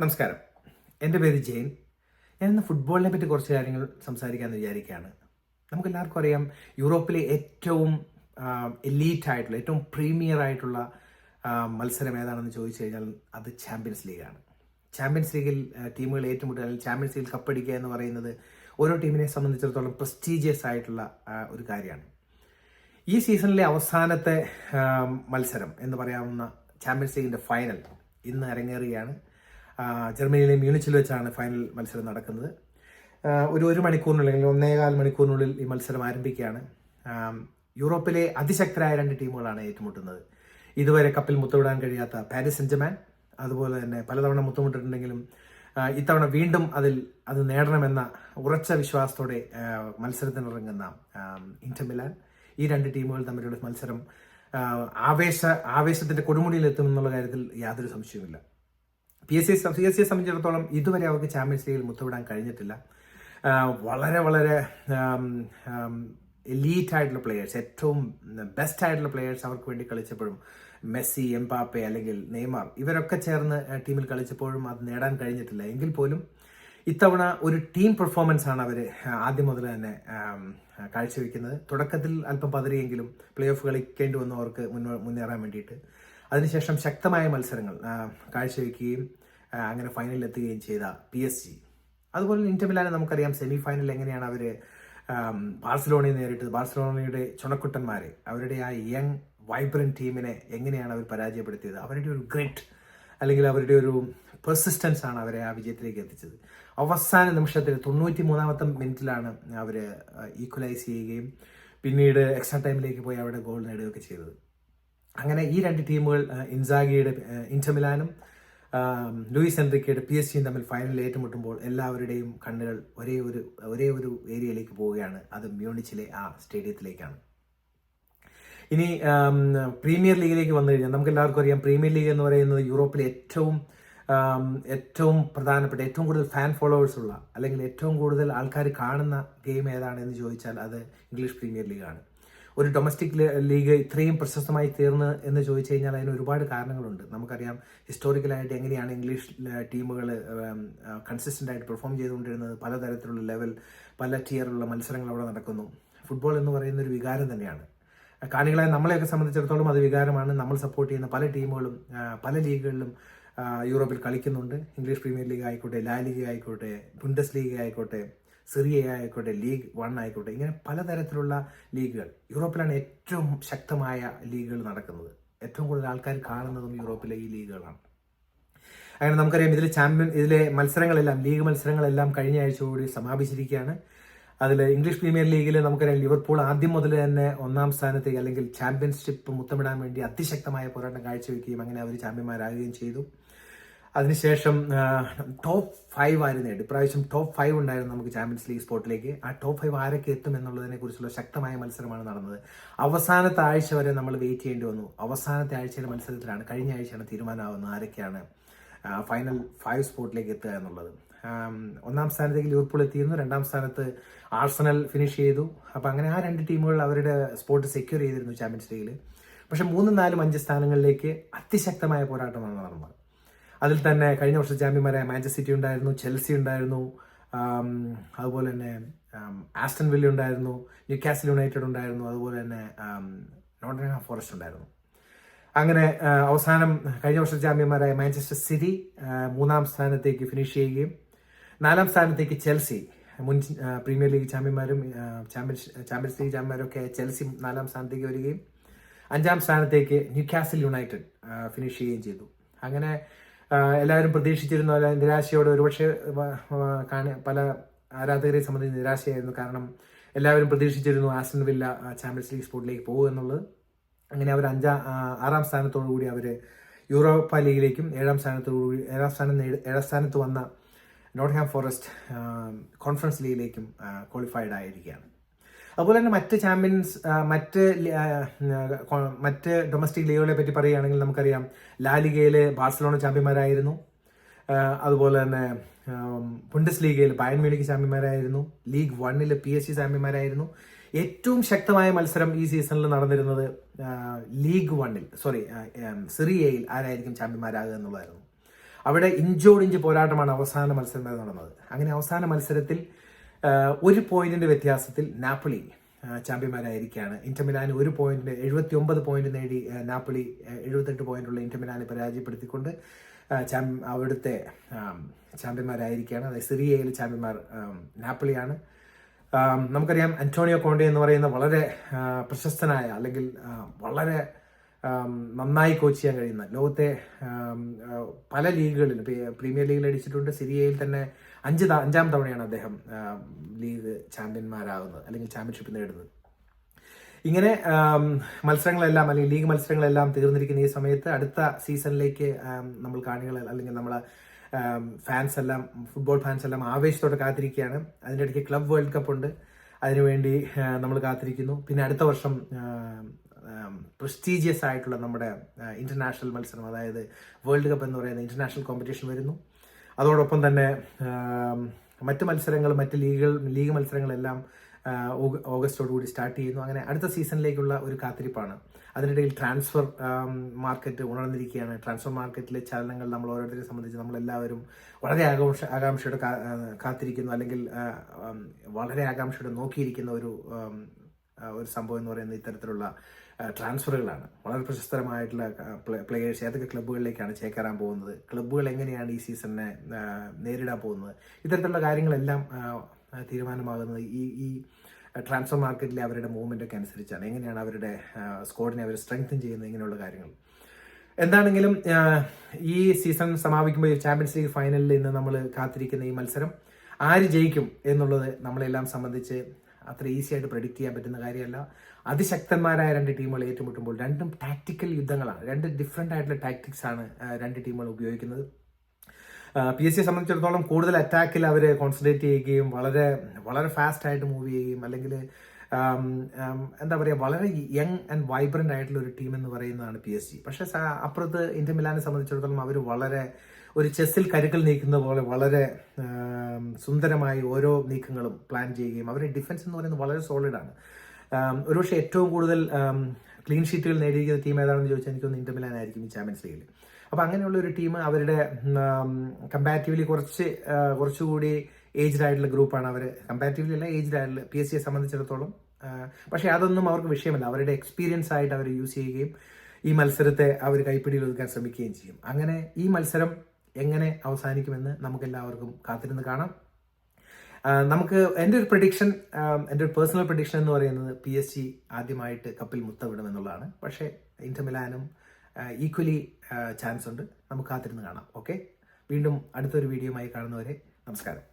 നമസ്കാരം. എന്റെ പേര് ജെയിൻ. ഞാൻ ഇന്ന് ഫുട്ബോളിനെ പറ്റി കുറച്ച് കാര്യങ്ങൾ സംസാരിക്കാമെന്ന് വിചാരിക്കുകയാണ്. നമുക്ക് എല്ലാവർക്കും അറിയാം യൂറോപ്പിലെ ഏറ്റവും എലീറ്റ് ആയിട്ടുള്ള ഏറ്റവും പ്രീമിയർ ആയിട്ടുള്ള മത്സരം ഏതാണെന്ന് ചോദിച്ചു കഴിഞ്ഞാൽ അത് ചാമ്പ്യൻസ് ലീഗാണ് ചാമ്പ്യൻസ് ലീഗിൽ ടീമുകൾ ഏറ്റുമുട്ടുക അല്ലെങ്കിൽ ചാമ്പ്യൻസ് ലീഗിൽ കപ്പടിക്കുക എന്ന് പറയുന്നത് ഓരോ ടീമിനെ സംബന്ധിച്ചിടത്തോളം പ്രസ്റ്റീജിയസ് ആയിട്ടുള്ള ഒരു കാര്യമാണ്. ഈ സീസണിലെ അവസാനത്തെ മത്സരം എന്ന് പറയാവുന്ന ചാമ്പ്യൻസ് ലീഗിന്റെ ഫൈനൽ ഇന്ന് അരങ്ങേറുകയാണ്. ജർമ്മനിയിലെ മ്യൂണിച്ചിൽ വെച്ചാണ് ഫൈനൽ മത്സരം നടക്കുന്നത്. ഒരു ഒരു മണിക്കൂറിനുള്ളിൽ അല്ലെങ്കിൽ ഒന്നേകാൽ മണിക്കൂറിനുള്ളിൽ ഈ മത്സരം ആരംഭിക്കുകയാണ്. യൂറോപ്പിലെ അതിശക്തരായ രണ്ട് ടീമുകളാണ് ഏറ്റുമുട്ടുന്നത്. ഇതുവരെ കപ്പിൽ മുത്തമിടാൻ കഴിയാത്ത പാരീസ് സെഞ്ചമാൻ അതുപോലെ തന്നെ പലതവണ മുത്തമിട്ടിട്ടുണ്ടെങ്കിലും ഇത്തവണ വീണ്ടും അതിൽ അത് നേടണമെന്ന ഉറച്ച വിശ്വാസത്തോടെ മത്സരത്തിനിറങ്ങുന്ന ആ, ഇന്റർ മിലാൻ. ഈ രണ്ട് ടീമുകൾ തമ്മിലുള്ള മത്സരം ആവേശ ആവേശത്തിന്റെ കൊടുമുടിയിൽ എത്തുമെന്നുള്ള കാര്യത്തിൽ യാതൊരു സംശയവുമില്ല. P S C C S സിയെ സംബന്ധിച്ചിടത്തോളം ഇതുവരെ അവർക്ക് ചാമ്പ്യൻസ് ലീഗിൽ മുത്തവിടാൻ കഴിഞ്ഞിട്ടില്ല. വളരെ വളരെ എലീറ്റ് ആയിട്ടുള്ള പ്ലെയേഴ്സ് ഏറ്റവും ബെസ്റ്റ് ആയിട്ടുള്ള പ്ലെയേഴ്സ് അവർക്ക് വേണ്ടി കളിച്ചപ്പോഴും മെസ്സി എംപാപ്പെ അല്ലെങ്കിൽ നെയ്മാർ ഇവരൊക്കെ ചേർന്ന് ടീമിൽ കളിച്ചപ്പോഴും അത് നേടാൻ കഴിഞ്ഞിട്ടില്ല. എങ്കിൽ പോലും ഇത്തവണ ഒരു ടീം പെർഫോമൻസ് ആണ് അവർ ആദ്യം മുതൽ തന്നെ കാഴ്ചവെക്കുന്നത്. തുടക്കത്തിൽ അല്പം പതറിയെങ്കിലും പ്ലേ ഓഫ് കളിക്കേണ്ടി വന്നു അവർക്ക് മുന്നേറാൻ വേണ്ടിയിട്ട്. അതിനുശേഷം ശക്തമായ മത്സരങ്ങൾ കാഴ്ചവെക്കുകയും അങ്ങനെ ഫൈനലിൽ എത്തുകയും ചെയ്ത പി എസ് ജി അതുപോലെ ഇന്റർ മിലാനെ നമുക്കറിയാം സെമി ഫൈനലിൽ എങ്ങനെയാണ് അവർ ബാഴ്സലോണയെ നേരിട്ടത്. ബാഴ്സലോണയുടെ ചുണക്കുട്ടന്മാരെ അവരുടെ ആ യങ് വൈബ്രന്റ് ടീമിനെ എങ്ങനെയാണ് അവർ പരാജയപ്പെടുത്തിയത്? അവരുടെ ഒരു ഗ്രിറ്റ് അല്ലെങ്കിൽ അവരുടെ ഒരു പെർസിസ്റ്റൻസ് ആണ് അവരെ ആ വിജയത്തിലേക്ക് എത്തിച്ചത്. അവസാന നിമിഷത്തിൽ തൊണ്ണൂറ്റി മൂന്നാമത്തെ മിനിറ്റിലാണ് അവർ ഈക്വലൈസ് ചെയ്യുകയും പിന്നീട് എക്സ്ട്രാ ടൈമിലേക്ക് പോയി അവിടെ ഗോൾ നേടുകയൊക്കെ ചെയ്തത്. അങ്ങനെ ഈ രണ്ട് ടീമുകൾ ഇൻസാഗിയുടെ ഇന്റമിലാനും മിലാനും ലൂയിസ് എൻറിക്കയുടെ പി എസ് സിയും തമ്മിൽ ഫൈനലിൽ ഏറ്റുമുട്ടുമ്പോൾ എല്ലാവരുടെയും കണ്ണുകൾ ഒരേ ഒരു ഒരേ ഒരു ഏരിയയിലേക്ക് പോവുകയാണ്. അത് മ്യൂണിച്ചിലെ ആ സ്റ്റേഡിയത്തിലേക്കാണ്. ഇനി പ്രീമിയർ ലീഗിലേക്ക് വന്നു കഴിഞ്ഞാൽ നമുക്ക് എല്ലാവർക്കും അറിയാം പ്രീമിയർ ലീഗ് എന്ന് പറയുന്നത് യൂറോപ്പിലെ ഏറ്റവും ഏറ്റവും പ്രധാനപ്പെട്ട ഏറ്റവും കൂടുതൽ ഫാൻ ഫോളോവേഴ്സ് ഉള്ള അല്ലെങ്കിൽ ഏറ്റവും കൂടുതൽ ആൾക്കാർ കാണുന്ന ഗെയിം ഏതാണ് എന്ന് ചോദിച്ചാൽ അത് ഇംഗ്ലീഷ് പ്രീമിയർ ലീഗാണ്. ഒരു ഡൊമസ്റ്റിക് ലീഗ് ഇത്രയും പ്രശസ്തമായി തീർന്ന് എന്ന് ചോദിച്ചു കഴിഞ്ഞാൽ അതിന് ഒരുപാട് കാരണങ്ങളുണ്ട്. നമുക്കറിയാം ഹിസ്റ്റോറിക്കലായിട്ട് എങ്ങനെയാണ് ഇംഗ്ലീഷ് ടീമുകൾ കൺസിസ്റ്റന്റ് ആയിട്ട് പെർഫോം ചെയ്തുകൊണ്ടിരുന്നത്. പലതരത്തിലുള്ള ലെവൽ പല ടിയറിലുള്ള മത്സരങ്ങൾ അവിടെ നടക്കുന്നു. ഫുട്ബോൾ എന്ന് പറയുന്ന ഒരു വികാരം തന്നെയാണ്. കാണികളായ നമ്മളെയൊക്കെ സംബന്ധിച്ചിടത്തോളം അത് വികാരമാണ്. നമ്മൾ സപ്പോർട്ട് ചെയ്യുന്ന പല ടീമുകളും പല ലീഗുകളിലും യൂറോപ്പിൽ കളിക്കുന്നുണ്ട്. ഇംഗ്ലീഷ് പ്രീമിയർ ലീഗ് ആയിക്കോട്ടെ ലാ ലീഗ് ആയിക്കോട്ടെ ബുണ്ടസ് ലീഗ് ആയിക്കോട്ടെ സിറിയ ആയിക്കോട്ടെ ലീഗ് വൺ ആയിക്കോട്ടെ ഇങ്ങനെ പലതരത്തിലുള്ള ലീഗുകൾ. യൂറോപ്പിലാണ് ഏറ്റവും ശക്തമായ ലീഗുകൾ നടക്കുന്നത്. ഏറ്റവും കൂടുതൽ ആൾക്കാർ കാണുന്നതും യൂറോപ്പിലെ ഈ ലീഗുകളാണ്. അങ്ങനെ നമുക്കറിയാം ഇതിലെ ചാമ്പ്യൻ ഇതിലെ മത്സരങ്ങളെല്ലാം ലീഗ് മത്സരങ്ങളെല്ലാം കഴിഞ്ഞ ആഴ്ച കൂടി സമാപിച്ചിരിക്കുകയാണ്. അതിൽ ഇംഗ്ലീഷ് പ്രീമിയർ ലീഗിൽ നമുക്കറിയാം ലിവർപൂൾ ആദ്യം മുതൽ തന്നെ ഒന്നാം സ്ഥാനത്തേക്ക് അല്ലെങ്കിൽ ചാമ്പ്യൻഷിപ്പ് മുത്തമിടാൻ വേണ്ടി അതിശക്തമായ പോരാട്ടം കാഴ്ചവെക്കുകയും അങ്ങനെ അവർ ചാമ്പ്യന്മാരാകുകയും ചെയ്തു. അതിനുശേഷം ടോപ്പ് ഫൈവ് ആയിരുന്നു. ഇപ്രാവശ്യം ടോപ്പ് ഫൈവ് ഉണ്ടായിരുന്നു നമുക്ക് ചാമ്പ്യൻസ് ലീഗ് സ്പോട്ടിലേക്ക് ആ ടോപ്പ് ഫൈവ് ആരൊക്കെ എത്തും എന്നുള്ളതിനെ കുറിച്ചുള്ള ശക്തമായ മത്സരമാണ് നടന്നത്. അവസാനത്തെ ആഴ്ച വരെ നമ്മൾ വെയിറ്റ് ചെയ്യേണ്ടി വന്നു. അവസാനത്തെ ആഴ്ചയിലെ മത്സരത്തിലാണ് കഴിഞ്ഞ ആഴ്ചയാണ് തീരുമാനമാവുന്നത് ആരൊക്കെയാണ് ഫൈനൽ ഫൈവ് സ്പോട്ടിലേക്ക് എത്തുക എന്നുള്ളത്. ഒന്നാം സ്ഥാനത്തേക്ക് ലിവർപൂൾ എത്തിയിരുന്നു. രണ്ടാം സ്ഥാനത്ത് ആഴ്സണൽ ഫിനിഷ് ചെയ്തു. അപ്പം അങ്ങനെ ആ രണ്ട് ടീമുകൾ അവരുടെ സ്പോട്ട് സെക്യൂർ ചെയ്തിരുന്നു ചാമ്പ്യൻസ് ലീഗിൽ പക്ഷേ മൂന്നും നാലും അഞ്ച് സ്ഥാനങ്ങളിലേക്ക് അതിശക്തമായ പോരാട്ടമാണ് നടന്നത്. അതിൽ തന്നെ കഴിഞ്ഞ വർഷം ചാമ്പ്യന്മാരായ മാഞ്ചസ്റ്റർ സിറ്റി ഉണ്ടായിരുന്നു ചെൽസി ഉണ്ടായിരുന്നു അതുപോലെ തന്നെ ആസ്റ്റൺ വില്ല ഉണ്ടായിരുന്നു ന്യൂകാസിൽ യുണൈറ്റഡ് ഉണ്ടായിരുന്നു അതുപോലെ തന്നെ നോട്ടൻഹാം ഫോറസ്റ്റ് ഉണ്ടായിരുന്നു. അങ്ങനെ അവസാനം കഴിഞ്ഞ വർഷം ചാമ്പ്യന്മാരായ മാഞ്ചസ്റ്റർ സിറ്റി മൂന്നാം സ്ഥാനത്തേക്ക് ഫിനിഷ് ചെയ്യുകയും നാലാം സ്ഥാനത്തേക്ക് ചെൽസി മുൻ പ്രീമിയർ ലീഗ് ചാമ്പ്യന്മാരും ചാമ്പ്യൻഷിപ്പ് ചാമ്പ്യൻസ് ലീഗ് ചാമ്പ്യന്മാരൊക്കെ ചെൽസി നാലാം സ്ഥാനത്തേക്ക് വരികയും അഞ്ചാം സ്ഥാനത്തേക്ക് ന്യൂക്കാസിൽ യുണൈറ്റഡ് ഫിനിഷ് ചെയ്യുകയും ചെയ്തു. അങ്ങനെ എല്ലാവരും പ്രതീക്ഷിച്ചിരുന്ന നിരാശയോട് നിരാശയോടെ ഒരുപക്ഷെ പല ആരാധകരെ സംബന്ധിച്ച് നിരാശയായിരുന്നു. കാരണം എല്ലാവരും പ്രതീക്ഷിച്ചിരുന്നു ആസ്റ്റൺ വില്ല ചാമ്പ്യൻസ് ലീഗ് സ്പോർട്ടിലേക്ക് പോകും എന്നുള്ളത്. അങ്ങനെ അവർ അഞ്ചാം ആറാം സ്ഥാനത്തോടു കൂടി അവർ യൂറോപ്പ ലീഗിലേക്കും ഏഴാം സ്ഥാനത്തോടു കൂടി ഏഴാം സ്ഥാനം ഏഴാം സ്ഥാനത്ത് വന്ന നോട്ട്ഹാം ഫോറസ്റ്റ് കോൺഫറൻസ് ലീഗിലേക്കും ക്വാളിഫൈഡ് ആയിരിക്കുകയാണ് അതുപോലെ തന്നെ മറ്റ് ചാമ്പ്യൻസ് മറ്റ് മറ്റ് ഡൊമസ്റ്റിക് ലീഗുകളെ പറ്റി പറയുകയാണെങ്കിൽ നമുക്കറിയാം. ലാലിഗയിലെ ബാഴ്സലോണ ചാമ്പ്യന്മാരായിരുന്നു. അതുപോലെ തന്നെ ബുണ്ടസ് ലീഗയിൽ ബയൺ മ്യൂണിക്ക് ചാമ്പ്യന്മാരായിരുന്നു. ലീഗ് വണ്ണിൽ പി എസ് സി ചാമ്പ്യന്മാരായിരുന്നു. ഏറ്റവും ശക്തമായ മത്സരം ഈ സീസണിൽ നടന്നിരുന്നത് ലീഗ് വണ്ണിൽ സോറി സിറിയയിൽ ആരായിരിക്കും ചാമ്പ്യന്മാരാകുക എന്നുള്ളതായിരുന്നു. അവിടെ ഇഞ്ചോടിഞ്ച് പോരാട്ടമാണ് അവസാന മത്സരം നടന്നത്. അങ്ങനെ അവസാന മത്സരത്തിൽ ഒരു പോയിന്റിന്റെ വ്യത്യാസത്തിൽ നാപ്പിളി ചാമ്പ്യന്മാരായിരിക്കുകയാണ്. ഇന്റർമിലാൻ ഒരു പോയിന്റ് എഴുപത്തി ഒമ്പത് പോയിന്റ് നേടി നാപ്പിളി എഴുപത്തെട്ട് പോയിന്റുള്ള ഇന്റർമിലാനെ പരാജയപ്പെടുത്തിക്കൊണ്ട് ചാമ്പ് അവിടുത്തെ ചാമ്പ്യന്മാരായിരിക്കുകയാണ്. അതായത് സിറിയയിലെ ചാമ്പ്യന്മാർ നാപ്പിളിയാണ്. നമുക്കറിയാം അന്റോണിയോ കോണ്ടെ എന്ന് പറയുന്ന വളരെ പ്രശസ്തനായ അല്ലെങ്കിൽ വളരെ നന്നായി കോച്ച് ചെയ്യാൻ കഴിയുന്ന ലോകത്തെ പല ലീഗുകളിലും പ്രീമിയർ ലീഗിൽ അടിച്ചിട്ടുണ്ട്. സിറിയയിൽ തന്നെ അഞ്ച് അഞ്ചാം തവണയാണ് അദ്ദേഹം ലീഗ് ചാമ്പ്യന്മാരാകുന്നത് അല്ലെങ്കിൽ ചാമ്പ്യൻഷിപ്പ് നേടുന്നത്. ഇങ്ങനെ മത്സരങ്ങളെല്ലാം അല്ലെങ്കിൽ ലീഗ് മത്സരങ്ങളെല്ലാം തീർന്നിരിക്കുന്ന ഈ സമയത്ത് അടുത്ത സീസണിലേക്ക് നമ്മൾ കാണികൾ അല്ലെങ്കിൽ നമ്മളെ ഫാൻസ് എല്ലാം ഫുട്ബോൾ ഫാൻസ് എല്ലാം ആവേശത്തോടെ കാത്തിരിക്കുകയാണ്. അതിന്റെ ഇടയ്ക്ക് ക്ലബ് വേൾഡ് കപ്പ് ഉണ്ട്. അതിനുവേണ്ടി നമ്മൾ കാത്തിരിക്കുന്നു. പിന്നെ അടുത്ത വർഷം പ്രസ്റ്റീജിയസ് ആയിട്ടുള്ള നമ്മുടെ ഇന്റർനാഷണൽ മത്സരം അതായത് വേൾഡ് കപ്പ് എന്ന് പറയുന്ന ഇന്റർനാഷണൽ കോമ്പറ്റീഷൻ വരുന്നു. അതോടൊപ്പം തന്നെ മറ്റ് മത്സരങ്ങൾ മറ്റ് ലീഗുകൾ ലീഗ് മത്സരങ്ങളെല്ലാം ഓഗസ്റ്റോടു ഓഗസ്റ്റോട് കൂടി സ്റ്റാർട്ട് ചെയ്യുന്നു. അങ്ങനെ അടുത്ത സീസണിലേക്കുള്ള ഒരു കാത്തിരിപ്പാണ്. അതിനിടയിൽ ട്രാൻസ്ഫർ മാർക്കറ്റ് ഉണർന്നിരിക്കുകയാണ്. ട്രാൻസ്ഫർ മാർക്കറ്റിലെ ചലനങ്ങൾ നമ്മൾ ഓരോരുത്തരെ സംബന്ധിച്ച് നമ്മളെല്ലാവരും വളരെ ആകാംക്ഷ ആകാംക്ഷയോടെ കാത്തിരിക്കുന്നു. അല്ലെങ്കിൽ വളരെ ആകാംക്ഷയോടെ നോക്കിയിരിക്കുന്ന ഒരു ഒരു സംഭവം എന്ന് പറയുന്നത് ഇത്തരത്തിലുള്ള ട്രാൻസ്ഫറുകളാണ്. വളരെ പ്രശസ്തരമായിട്ടുള്ള പ്ലേയേഴ്സ് ഏതൊക്കെ ക്ലബ്ബുകളിലേക്കാണ് ചേക്കേറാൻ പോകുന്നത്? ക്ലബ്ബുകൾ എങ്ങനെയാണ് ഈ സീസണിനെ നേരിടാൻ പോകുന്നത്? ഇത്തരത്തിലുള്ള കാര്യങ്ങളെല്ലാം തീരുമാനമാകുന്നത് ഈ ഈ ട്രാൻസ്ഫർ മാർക്കറ്റിലെ അവരുടെ മൂവ്മെന്റ് ഒക്കെ അനുസരിച്ചാണ്. എങ്ങനെയാണ് അവരുടെ സ്കോഡിനെ അവർ സ്ട്രെങ്തൻ ചെയ്യുന്നത്? ഇങ്ങനെയുള്ള കാര്യങ്ങൾ. എന്താണെങ്കിലും ഈ സീസൺ സമാപിക്കുമ്പോൾ ചാമ്പ്യൻസ് ലീഗ് ഫൈനലിൽ ഇന്ന് നമ്മൾ കാത്തിരിക്കുന്ന ഈ മത്സരം ആര് ജയിക്കും എന്നുള്ളത് നമ്മളെല്ലാം സംബന്ധിച്ച് അത്ര ഈസി ആയിട്ട് ചെയ്യാൻ പറ്റുന്ന കാര്യമല്ല. അതിശക്തന്മാരായ രണ്ട് ടീമുകൾ ഏറ്റുമുട്ടുമ്പോൾ രണ്ടും ടാക്ടിക്കൽ യുദ്ധങ്ങളാണ്. രണ്ട് ഡിഫറെന്റ് ആയിട്ടുള്ള ടാക്ടിക്സ് ആണ് രണ്ട് ടീമുകൾ ഉപയോഗിക്കുന്നത്. പി എസ് സിയെ സംബന്ധിച്ചിടത്തോളം കൂടുതൽ അറ്റാക്കിൽ അവർ കോൺസെൻട്രേറ്റ് ചെയ്യുകയും വളരെ വളരെ ഫാസ്റ്റ് ആയിട്ട് മൂവ് ചെയ്യുകയും അല്ലെങ്കിൽ എന്താ പറയുക വളരെ യങ് ആൻഡ് വൈബ്രന്റ് ആയിട്ടുള്ള ഒരു ടീം എന്ന് പറയുന്നതാണ് പി എസ് ജി പക്ഷേ സ- അപ്പുറത്ത് ഇന്ത്യ മിലാനെ സംബന്ധിച്ചിടത്തോളം അവർ വളരെ ഒരു ചെസ്സിൽ കരുക്കൾ നീക്കുന്ന പോലെ വളരെ സുന്ദരമായി ഓരോ നീക്കങ്ങളും പ്ലാൻ ചെയ്യുകയും അവരുടെ ഡിഫൻസ് എന്ന് പറയുന്നത് വളരെ സോളിഡാണ് ഒരുപക്ഷെ ഏറ്റവും കൂടുതൽ ക്ലീൻ ഷീറ്റുകൾ നേടിയിരിക്കുന്ന ടീം ഏതാണെന്ന് ചോദിച്ചാൽ എനിക്കൊന്ന് ഇന്റർ ആയിരിക്കും ഈ ചാമ്പ്യൻസ് ലീഗിൽ അപ്പോൾ അങ്ങനെയുള്ള ഒരു ടീം അവരുടെ കമ്പാരിറ്റീവ്ലി കുറച്ച് കുറച്ചുകൂടി ഏജ്ഡ് ആയിട്ടുള്ള ഗ്രൂപ്പാണ് അവർ കമ്പാരിറ്റീവ്ലി അല്ല ഏജ്ഡ് ആയിട്ടുള്ള പി എസ് സിയെ സംബന്ധിച്ചിടത്തോളം പക്ഷേ അതൊന്നും അവർക്ക് വിഷയമല്ല. അവരുടെ എക്സ്പീരിയൻസ് ആയിട്ട് അവർ യൂസ് ചെയ്യുകയും ഈ മത്സരത്തെ അവർ കൈപ്പിടിയിൽ ഒതുക്കാൻ ശ്രമിക്കുകയും ചെയ്യും. അങ്ങനെ ഈ മത്സരം എങ്ങനെ അവസാനിക്കുമെന്ന് നമുക്കെല്ലാവർക്കും കാത്തിരുന്ന് കാണാം. നമുക്ക് എന്റെ ഒരു പ്രഡിക്ഷൻ എന്റെ ഒരു പേഴ്സണൽ പ്രഡിക്ഷൻ എന്ന് പറയുന്നത് പി എസ് ജി ആദ്യമായിട്ട് കപ്പിൽ മുത്തവിടുമെന്നുള്ളതാണ്. പക്ഷേ ഇന്റർ മിലാനും ഈക്വലി ചാൻസ് ഉണ്ട്. നമുക്ക് കാത്തിരുന്ന് കാണാം. ഓക്കെ വീണ്ടും അടുത്തൊരു വീഡിയോയുമായി കാണുന്നവരെ നമസ്കാരം.